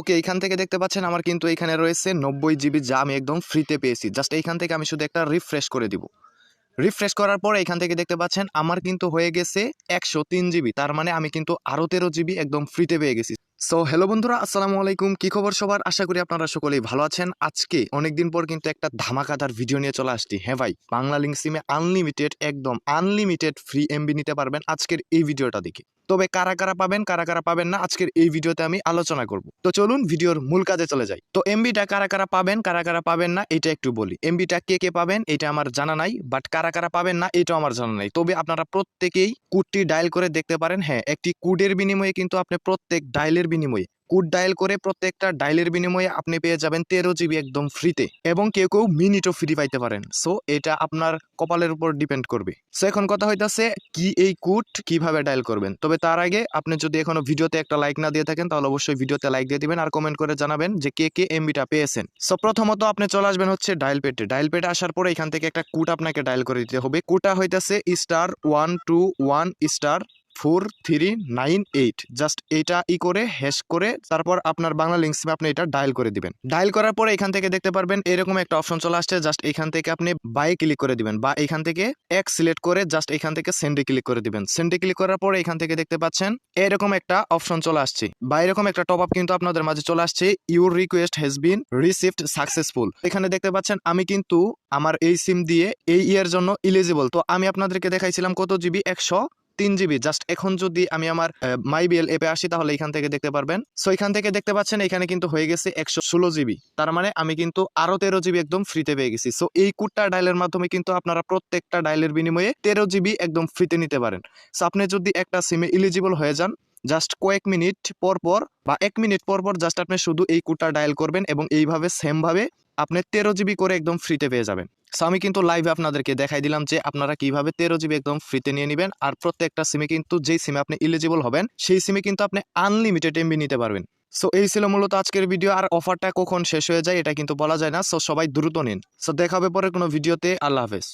ওকে এখান থেকে দেখতে পাচ্ছেন, আমার কিন্তু এখানে রয়েছে নব্বই জিবি যা আমি একদম ফ্রিতে পেয়েছি। জাস্ট এইখান থেকে আমি শুধু একটা রিফ্রেশ করে দিব। রিফ্রেশ করার পর এখান থেকে দেখতে পাচ্ছেন, আমার কিন্তু হয়ে গেছে একশো তিন জিবি। তার মানে আমি কিন্তু আরও তেরো জিবি একদম ফ্রিতে পেয়ে গেছি। সো হ্যালো বন্ধুরা, আসসালামু আলাইকুম। কি খবর সবার? আশা করি আপনারা সকলেই ভালো আছেন। আজকে অনেকদিন পর কিন্তু একটা ধামাকাদার ভিডিও নিয়ে চলে আসছি। হ্যাঁ ভাই বাংলা লিঙ্ক সিমে আনলিমিটেড একদম আনলিমিটেড ফ্রি এমবি নিতে পারবেন আজকের এই ভিডিওটা দেখে। তবে কারা কারা পাবেন, কারা কারা পাবেন না, আজকের এই ভিডিওতে আমি আলোচনা করব। তো চলুন ভিডিওর মূল কাজে চলে যাই। তো এমবিটা কারা কারা পাবেন, কারা কারা পাবেন না, এটা একটু বলি। এমবিটা কে কে পাবেন, এটা আমার জানা নাই বাট কারা কারা পাবেন না, এটাও আমার জানা নাই। তবে আপনারা প্রত্যেকেই কুডটি ডায়াল করে দেখতে পারেন হ্যাঁ একটি কুডের বিনিময়ে কিন্তু আপনি প্রত্যেক ডায়ালের বিনিময়ে কুড ডায়াল করে প্রত্যেকটা ডায়ালের বিনিময়ে আপনি পেয়ে যাবেন তেরো জিবি একদম ফ্রিতে এবং কেউ কেউ মিনিটও ফ্রি পাইতে পারেন। সো, এটা আপনার কপালের উপর ডিপেন্ড করবে। সো, এখন কথা হইতেছে কি এই কুড কীভাবে ডায়াল করবেন? তবে তার আগে আপনি যদি এখনও ভিডিওতে একটা লাইক না দিয়ে থাকেন, তাহলে অবশ্যই ভিডিওতে লাইক দিয়ে দিবেন আর কমেন্ট করে জানাবেন যে কে কে এমবিটা পেয়েছেন। সো, প্রথমত আপনি চলে আসবেন হচ্ছে ডায়াল পেটে। ডায়াল পেটে আসার পরে এখান থেকে একটা কুট আপনাকে ডায়াল করে দিতে হবে। কুটা হইতেছে star one two one star four three nine eight just এইটা ই করে হ্যাশ করে, তারপর আপনার বাংলা লিঙ্ক সিমে আপনি এটা ডায়াল করে দিবেন। ডায়াল করার পরে এখান থেকে দেখতে পারবেন এরকম একটা অপশন চলে আসছে। জাস্ট এখান থেকে আপনি বাই ক্লিক করে দিবেন বা এখান থেকে এক সিলেক্ট করে জাস্ট এখান থেকে সেন্ডে ক্লিক করে দিবেন। সেন্ডে ক্লিক করার পরে এখান থেকে দেখতে পাচ্ছেন এরকম একটা অপশন চলে আসছে বা এরকম একটা টপ আপ কিন্তু আপনাদের মাঝে চলে আসছে। Your request has been received successful এখানে দেখতে পাচ্ছেন আমি কিন্তু আমার এই সিম দিয়ে এই ইয়ার জন্য ইলিজিবল তো আমি আপনাদেরকে দেখাইছিলাম কত জিবি একশো তিন জিবি। জাস্ট এখন যদি আমি আমার মাই বিএল এপে আসি, তাহলে এখান থেকে দেখতে পারবেন। সো এখান থেকে দেখতে পাচ্ছেন, এখানে কিন্তু হয়ে গেছে একশো ষোলো জিবি। তার মানে আমি কিন্তু আরও তেরো জিবি একদম ফ্রিতে পেয়ে গেছি। সো এই কুটটা ডাইলের মাধ্যমে কিন্তু আপনারা প্রত্যেকটা ডাইলের বিনিময়ে তেরো জিবি একদম ফ্রিতে নিতে পারেন। সো আপনি যদি একটা সিমে ইলিজিবল হয়ে যান জাস্ট কয়েক মিনিট পর পর বা এক মিনিট পর পর জাস্ট আপনি শুধু এই কুটটা ডায়াল করবেন এবং এইভাবে সেম ভাবে আপনি তেরো জিবি করে একদম ফ্রিতে পেয়ে যাবেন। সো আমি কিন্তু লাইভে আপনাদেরকে দেখাই দিলাম যে আপনারা কীভাবে তেরো জিবি একদম ফ্রিতে নিয়ে নেবেন আর প্রত্যেকটা সিমে কিন্তু যেই সিমে আপনি ইলিজিবল হবেন, সেই সিমে কিন্তু আপনি আনলিমিটেড এমবি নিতে পারবেন। সো এই ছিল মূলত আজকের ভিডিও আর অফারটা কখন শেষ হয়ে যায় এটা কিন্তু বলা যায় না। সো সবাই দ্রুত নিন। সো দেখাবে পরে কোনো ভিডিওতে আল্লাহ হাফেজ।